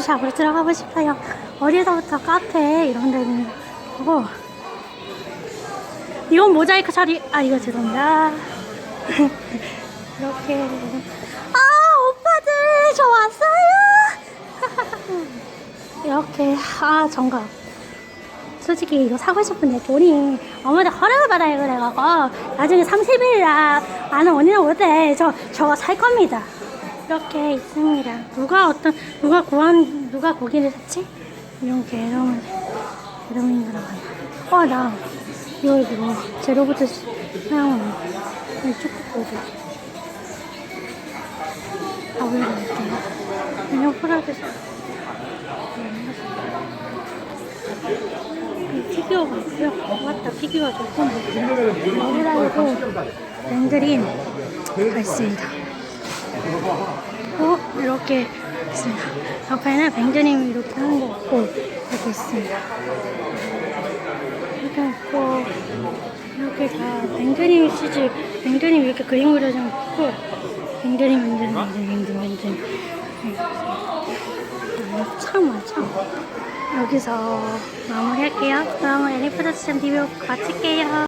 샵으로 들어가고 싶어요. 어디서부터 카페 이런 데는. 보고 이건 모자이크 처리 아 이거 죄송합니다. 이렇게. 아 오빠들 저 왔어요. 이렇게. 아 정각. 솔직히 이거 사고 싶은데 돈이 어머니 허락을 받아야 그래가고. 나중에 30일이라 아는 언니는 못해 저 저거 살 겁니다 이렇게 있습니다. 누가 어떤 누가 구한 누가 고기를 샀지? 이런 게러운 게러운인가 봐요. 어 나 이거 이거 제로부터 사용하는 이 초코보드 밥을 먹을게요. 그냥 풀어주세요 이. 피규어가 있고요. 맞다, 피규어 조금 여기다고 랭그린 가 있습니다. 어, 이렇게 있습니다. 옆에는 뱅드님 이렇게 하는 거 없고 이렇게 있습니다. 이렇게 있고 이렇게 다 뱅드님 시즈 뱅드님 이렇게 그림 그려진 거 있고 뱅드님 뱅드님 뱅드님 뱅드님 뱅드님 아, 참? 여기서 마무리할게요. 그럼 애니프더스션 리뷰 마칠게요.